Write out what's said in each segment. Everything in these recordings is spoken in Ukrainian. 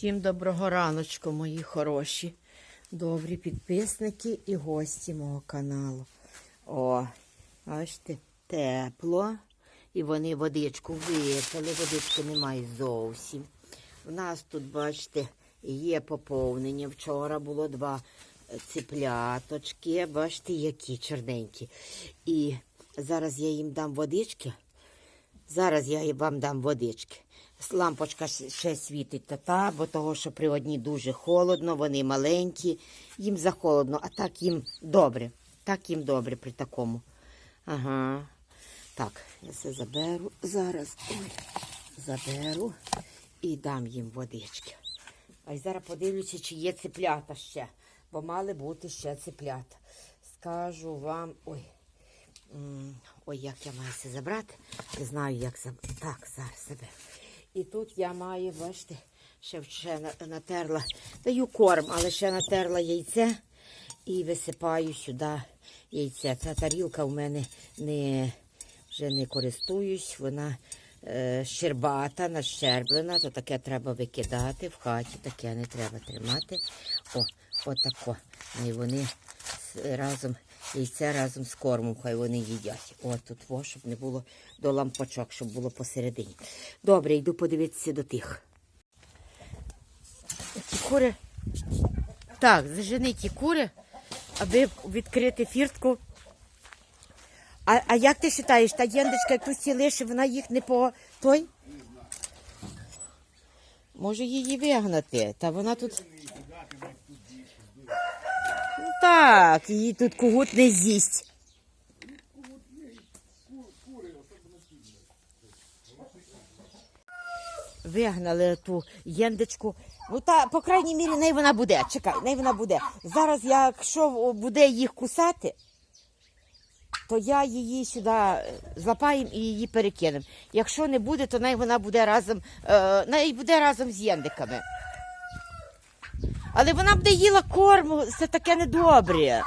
Всім доброго раночку, мої хороші, добрі підписники і гості мого каналу. О, бачите, тепло. І вони водичку випили, водички немає зовсім. У нас тут, бачите, є поповнення. Вчора було два ципляточки, бачите, які чорненькі. І зараз я їм дам водички. Зараз я вам дам водички. Лампочка ще- світить та та, бо того, що при одній дуже холодно, вони маленькі, їм захолодно, а так їм добре. Так їм добре при такому. Ага. Так, я це заберу зараз. Ой, заберу і дам їм водички. А зараз подивлюся, чи є циплята ще, бо мали бути ще циплята. Скажу вам. Ой. Ой, як я маю це забрати. Не знаю, як забрати. Так, зараз заберу. І тут я маю, бачите, ще ще натерла. Даю корм, але ще натерла яйце і висипаю сюди яйце. Ця тарілка в мене не, вже не користуюсь, вона е, щербата, нащерблена, то таке треба викидати в хаті, таке не треба тримати. О, отако. І вони разом, яйце разом з кормом, хай вони їдять. О, тут во, щоб не було до лампочок, щоб було посередині. Добре, йду подивитися до тих. Ті кури. Так, зажени ті кури, аби відкрити фіртку. А, а як ти вважаєш, та єндочка якусь ті лише, вона їх не по той? Може її вигнати, та вона тут. Так, її тут когут не з'їсть. Вигнали ту єндочку. Ну та, по крайній мірі, най вона буде. Чекай, най вона буде. Зараз, якщо буде їх кусати, то я її сюди е, злапаємо і її перекинемо. Якщо не буде, то най вона буде разом, е, най буде разом з єндиками. Але вона буде їла корм, це таке недобре.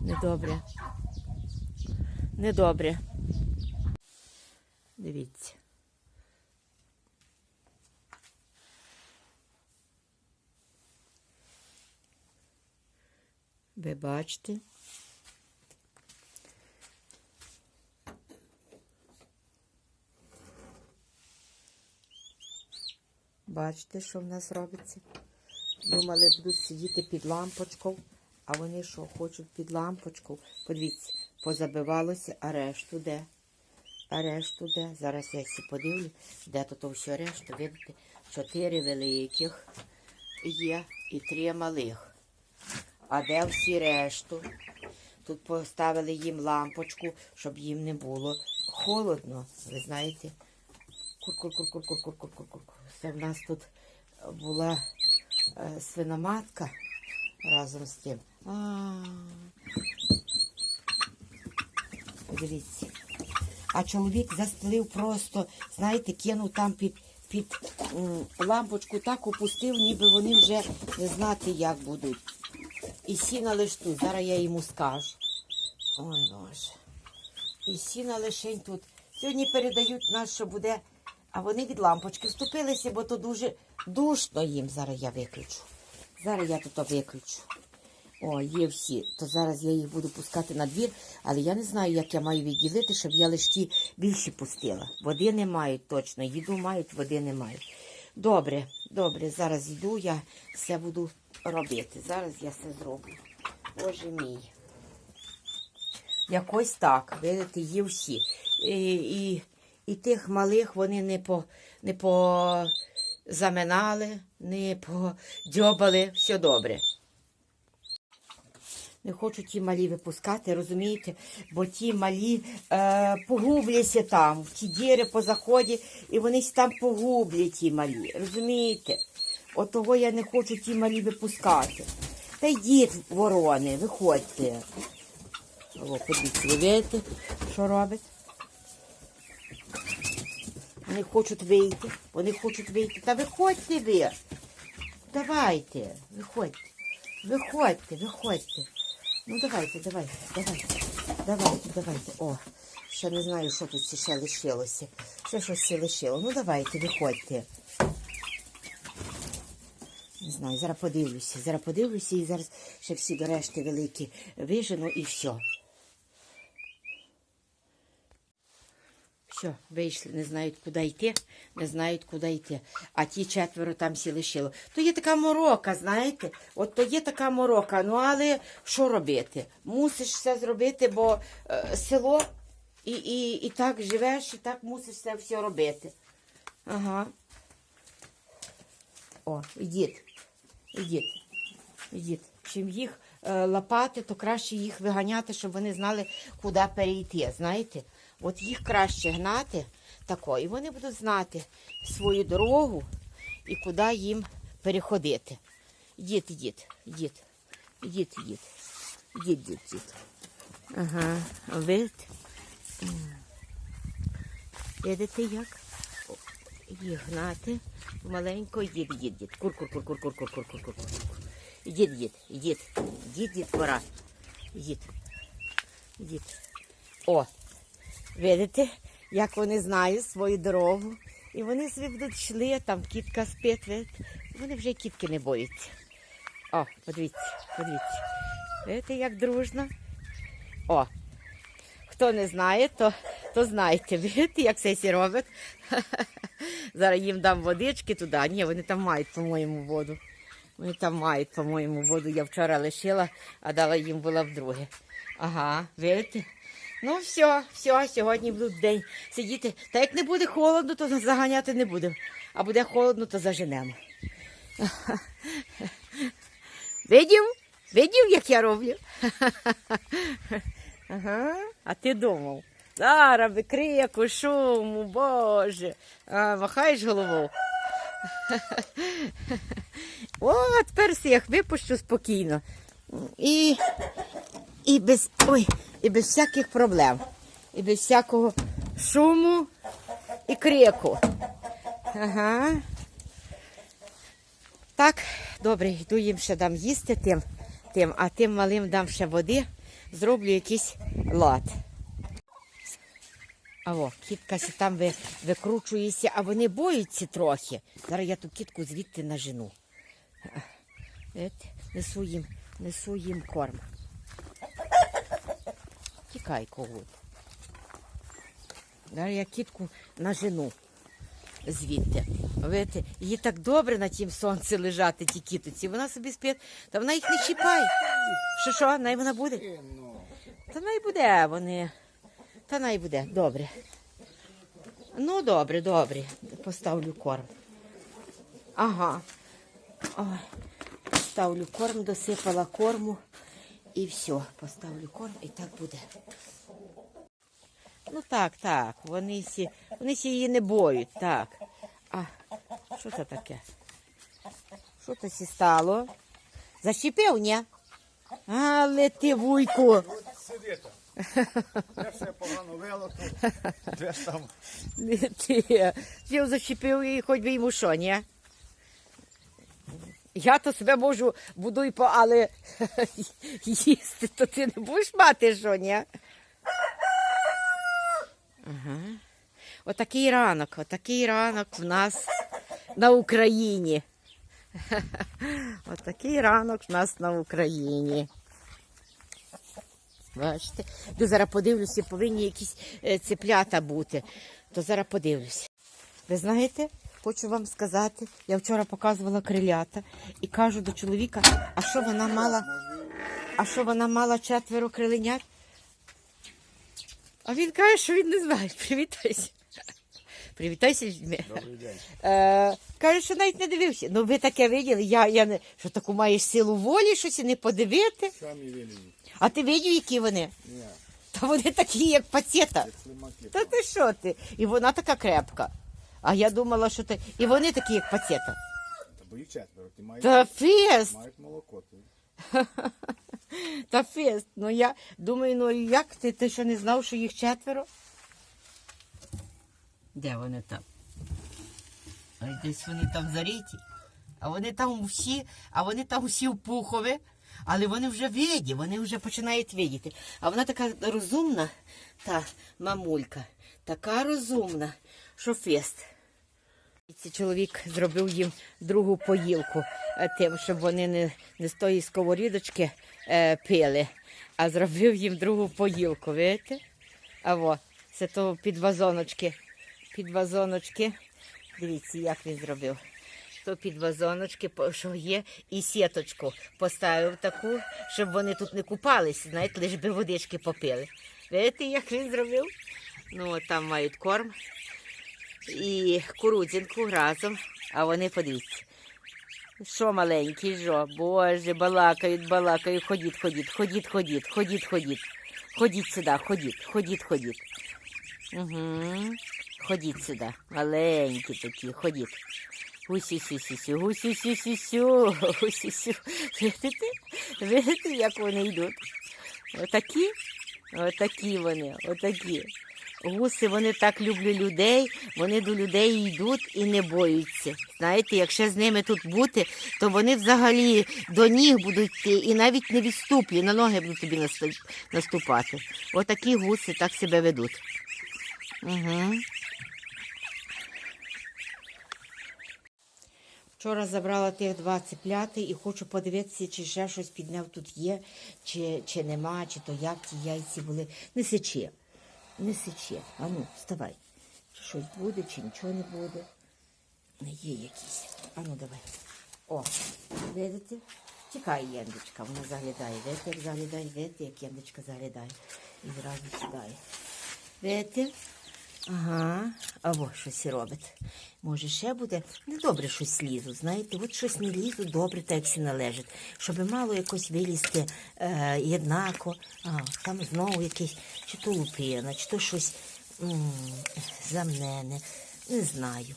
Недобре. Недобре. Дивіться. Ви бачите? Бачите, що в нас робиться? Думали, будуть сидіти під лампочкою, а вони що, хочуть під лампочку. Подивіться, позабивалося, а решту де? А решту де? Зараз я всі подивлю, де тут все решту. Видите, чотири великих є і три малих. А де всі решту? Тут поставили їм лампочку, щоб їм не було холодно. Ви знаєте? Кур-кур-кур-кур-кур-кур-кур-кур. Це в нас тут була е, свиноматка разом з тим. А, Подивіться. А чоловік застелив просто, знаєте, кинув там під, під лампочку, так опустив, ніби вони вже не знати, як будуть. І сіна лиш тут. Зараз я йому скажу. Ой, Боже. І сіна лишень тут. Сьогодні передають нас, що буде. А вони від лампочки вступилися, бо то дуже душно їм. Зараз я виключу. Зараз я тут виключу. О, є всі. То зараз я їх буду пускати на двір, але я не знаю, як я маю відділити, щоб я лише ті більші пустила. Води не мають точно, їду мають, води не мають. Добре, добре, зараз йду, я все буду робити. Зараз я все зроблю. Боже мій. Якось так, видите, є всі. І, і, і тих малих вони не по не по заминали, не подьобали, все добре. Не хочу ті малі випускати, розумієте? Бо ті малі е, погубляться там, в ті діри по заході, і вони там погублять ті малі. Розумієте? От того я не хочу ті малі випускати. Та йдіть, ворони, виходьте. О, подивіться, ви видите, що робить? Вони хочуть вийти, вони хочуть вийти. Та виходьте ви. Давайте, виходьте. Виходьте, виходьте. Ну давайте, давайте, давайте. Давайте, давайте. О, ще не знаю, що тут ще лишилося. Ще щось ще лишило. Ну давайте, виходьте. Не знаю, зараз подивлюся. Зараз подивлюся і зараз ще всі до решти великі вижену і все. Все, вийшли, не знають, куди йти, не знають, куди йти. А ті четверо там всі лишило. То є така морока, знаєте? От то є така морока. Ну але що робити? Мусиш все зробити, бо е, село і, і, і так живеш, і так мусиш це все робити. Ага. О, ідіть. Ідіть. Ідіть. Чим їх е, лапати, то краще їх виганяти, щоб вони знали, куди перейти. Знаєте? От їх краще гнати тако, і вони будуть знати свою дорогу і куди їм переходити. Ідіть, ідіть, ідіть, ідіть, ідіть. Ідіть, ідіть, ідіть. Ага? М. Видите як? Їх гнати маленько, ідіть, ідіть, ідіть. Кур, кур, кур, кур, кур, кур, кур, кур, кур, кур. Ідіть, ідіть, ідіть, ідіть, ідіть, пора. Ідіть. Ідіть. О, видите, як вони знають свою дорогу. І вони собі будуть йшли, там кітка спить, видите? Вони вже кітки не бояться. О, подивіться, подивіться. Видите, як дружно. О, хто не знає, то, то знайте. Видите, як це всі робить. Зараз їм дам водички туди. Ні, вони там мають, по-моєму, воду. Вони там мають, по-моєму, воду. Я вчора лишила, а дала їм була вдруге. Ага, видите? Ну, все, все, сьогодні будуть день сидіти. Та як не буде холодно, то заганяти не будемо. А буде холодно, то заженемо. Видів? Видів, як я роблю? Ага, а ти думав. Зараз би крику, шуму, боже. А, махаєш головою. О, тепер всіх випущу спокійно. І, і, без, ой, і без всяких проблем. І без всякого шуму і крику. Ага. Так, добре, йду їм ще дам їсти тим, тим, а тим малим дам ще води, зроблю якийсь лад. А о, кітка сі там ви, викручується, а вони боються трохи. Зараз я ту кітку звідти нажену. От, несу їм, несу їм корм. Когут. Зараз я кітку нажену звідти. Видите, їй так добре на тім сонці лежати, ті кітоці. Вона собі спить, та вона їх не чіпає. Що що, най вона буде? Та най буде вони. Та най буде, добре. Ну, добре, добре. Поставлю корм. Ага. Ой. Поставлю корм, досипала корму. І все, поставлю корм і так буде. Ну так, так. Вони всі, вони всі її не боють, так. А що це таке? Що це сі стало? Защепив, ні? Але ти, вуйку. Сиди там. Я все погано вилотив. Де ж там? Не ти. Ти защепив і хоч би йому що, ні? Я то себе можу буду і по, але їсти, то ти не будеш мати що, ні? Ага. Отакий ранок, отакий ранок в нас на Україні. Отакий ранок в нас на Україні. Бачите? До зараз подивлюся, повинні якісь е, цеплята бути. То зараз подивлюся. Ви знаєте, хочу вам сказати, я вчора показувала крилята і кажу до чоловіка, а що вона мала, а що вона мала четверо криленят? А він каже, що він не знає. Привітайся. Привітайся людьми. Добрий день. Е, каже, що навіть не дивився. Ну ви таке виділи, я, я не, що таку маєш силу волі, щось і не подивити. Самі. А ти видів, які вони? Ні, Та вони такі, як пацета. як слимаки. Та ти що ти? І вона така крепка. А я думала, що ти. І вони такі, як пацета. Та бо їх четверо. Ти маєш, Та фест! мають молоко. Ти. Та фест. Ну я думаю, ну як ти, ти що не знав, що їх четверо? Де вони там? Ой, десь вони там зариті. А вони там всі, а вони там всі в пухові, Але вони вже виді, вони вже починають видіти. А вона така розумна, та мамулька, така розумна, що фест. Цей чоловік зробив їм другу поїлку е, тим, щоб вони не, не з тої сковорідочки е, пили, а зробив їм другу поїлку, видите? А во, це то під вазоночки. Під вазоночки. Дивіться, як він зробив. То під вазоночки, що є, і сіточку поставив таку, щоб вони тут не купались, знаєте, лише би водички попили. Видите, як він зробив? Ну, там мають корм і курудзинку разом, а вони подивіться. Що маленький, що? Боже, балакають, балакають, ходіть, ходіть, ходіть, ходіть, ходіть, ходіть. Ходіть сюди, ходіть, ходіть, ходіть. Угу. Ходіть сюди, маленькі такі, ходіть. Гусі-сю-сю-сю, гусі-сю-сю-сю, гусі-сю. Видите? Видите, як вони йдуть? Отакі, отакі вони, отакі. Гуси, вони так люблять людей, вони до людей йдуть і не боються. Знаєте, якщо з ними тут бути, то вони взагалі до ніг будуть йти і навіть не відступлі, на ноги будуть тобі наступати. Отакі гуси так себе ведуть. Угу. Вчора забрала тих два цепляти і хочу подивитися, чи ще щось під ним тут є, чи, чи нема, чи то як ті яйці були. Не сече. Не сече. А ну, вставай. Чи щось буде, чи нічого не буде. Не є якісь. А ну давай. О, видите? Тікає єндочка, вона заглядає. Видите, як заглядає, видите, як єндочка заглядає. І зразу сідає. Видите? Ага, а во щось робить. Може, ще буде недобре щось лізу, знаєте, от щось не лізу, добре, так як всі належить. Щоб мало якось вилізти е, єднако, а там знову якесь, чи то лупина, чи то щось м, замнене, не знаю.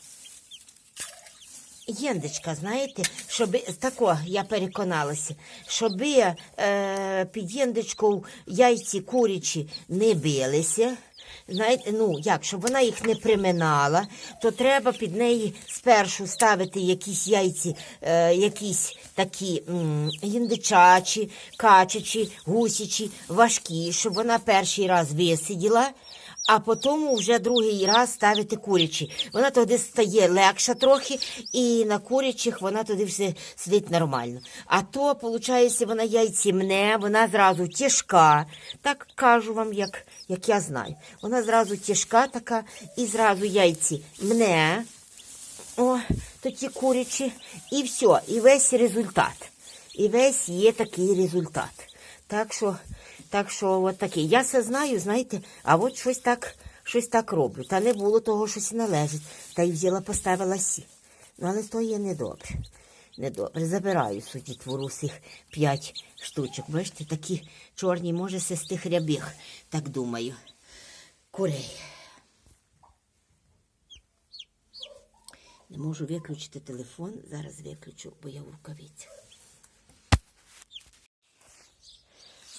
Єндечка, знаєте, щоб тако я переконалася, щоб е, під єндечкою яйці курячі не билися. Знаєте, ну як, щоб вона їх не приминала, то треба під неї спершу ставити якісь яйці, е, якісь такі м, індичачі, качачі, гусячі, важкі, щоб вона перший раз висиділа а потім вже другий раз ставити курячі. Вона тоді стає легша трохи, і на курячих вона тоді все сидить нормально. А то, виходить, вона яйці мне, вона зразу тяжка. Так кажу вам, як, як я знаю. Вона зразу тяжка така, і зразу яйці мне. О, то ті курячі, і все, і весь результат. І весь є такий результат. Так що, так що от такий. Я все знаю, знаєте, а от щось так, щось так роблю. Та не було того, щось належить. Та й взяла, поставила сі. Ну, але то є недобре. Недобре. Забираю судді твору цих п'ять штучок. Бачите, такі чорні, може, це з тих рябих, так думаю. Курей. Не можу виключити телефон. Зараз виключу, бо я в рукавицях.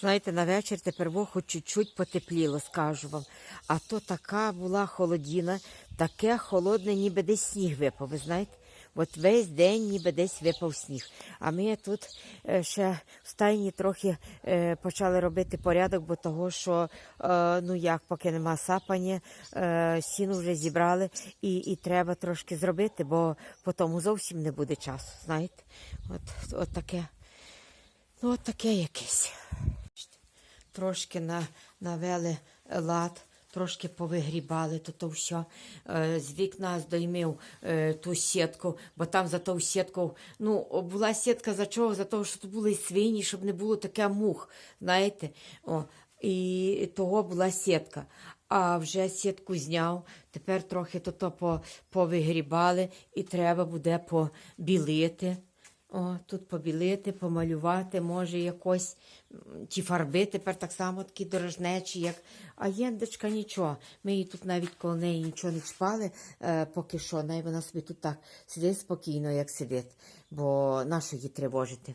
Знаєте, на вечір тепер во хоч чуть-чуть потепліло, скажу вам. А то така була холодіна, таке холодне, ніби десь сніг випав. Ви знаєте? От весь день ніби десь випав сніг. А ми тут е, ще в стайні трохи е, почали робити порядок, бо того, що е, ну як, поки нема сапання, сіну вже зібрали і, і треба трошки зробити, бо по тому зовсім не буде часу. Знаєте? От, от таке. Ну, от таке якесь. Трошки на, навели лад, трошки повигрібали то, то все. Е, з вікна здоймив е, ту сітку, бо там за ту сітку, ну, була сітка за чого? За того, що тут були свині, щоб не було таке мух, знаєте. О, і того була сітка. А вже сітку зняв, тепер трохи то, то повигрібали і треба буде побілити. О, тут побілити, помалювати, може якось ті фарби тепер так само такі дорожнечі, як. А єндочка нічого. Ми її тут навіть коло неї нічого не чпали, е, поки що. Най вона собі тут так сидить спокійно, як сидить, бо нащо її тривожити?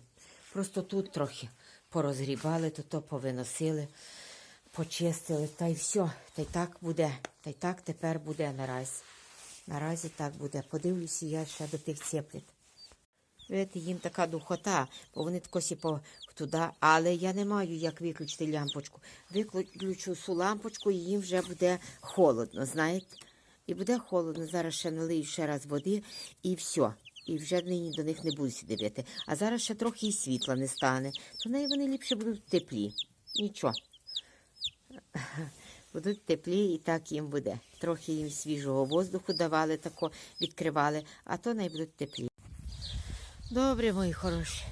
Просто тут трохи порозгрібали, то то повиносили, почистили, та й все. Та й так буде. Та й так тепер буде наразі. Наразі так буде. Подивлюся я ще до тих цепліт. Видите, їм така духота, бо вони такосі туди. Але я не маю як виключити лямпочку. Виключу цю лампочку і їм вже буде холодно, знаєте? І буде холодно. Зараз ще налию ще раз води і все. І вже нині до них не буду сидіти. А зараз ще трохи і світла не стане. То неї вони ліпше будуть теплі. Нічого. Будуть теплі і так їм буде. Трохи їм свіжого воздуху давали, тако відкривали, а то не будуть теплі. Добре, мої хороші.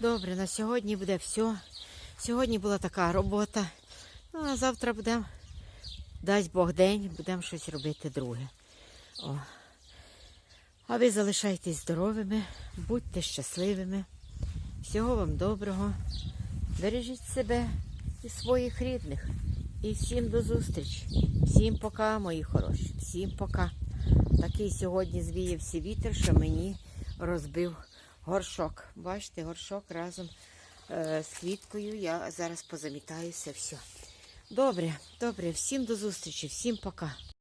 Добре, на сьогодні буде все. Сьогодні була така робота. Ну, а завтра будемо, дасть Бог день, будемо щось робити друге. О. А ви залишайтесь здоровими, будьте щасливими. Всього вам доброго. Бережіть себе і своїх рідних. І всім до зустрічі. Всім пока, мої хороші. Всім пока. Такий сьогодні звіявся вітер, що мені розбив горшок. Бачите, горшок разом е, з квіткою. Я зараз позамітаюся все. Добре, добре, всім до зустрічі, всім пока.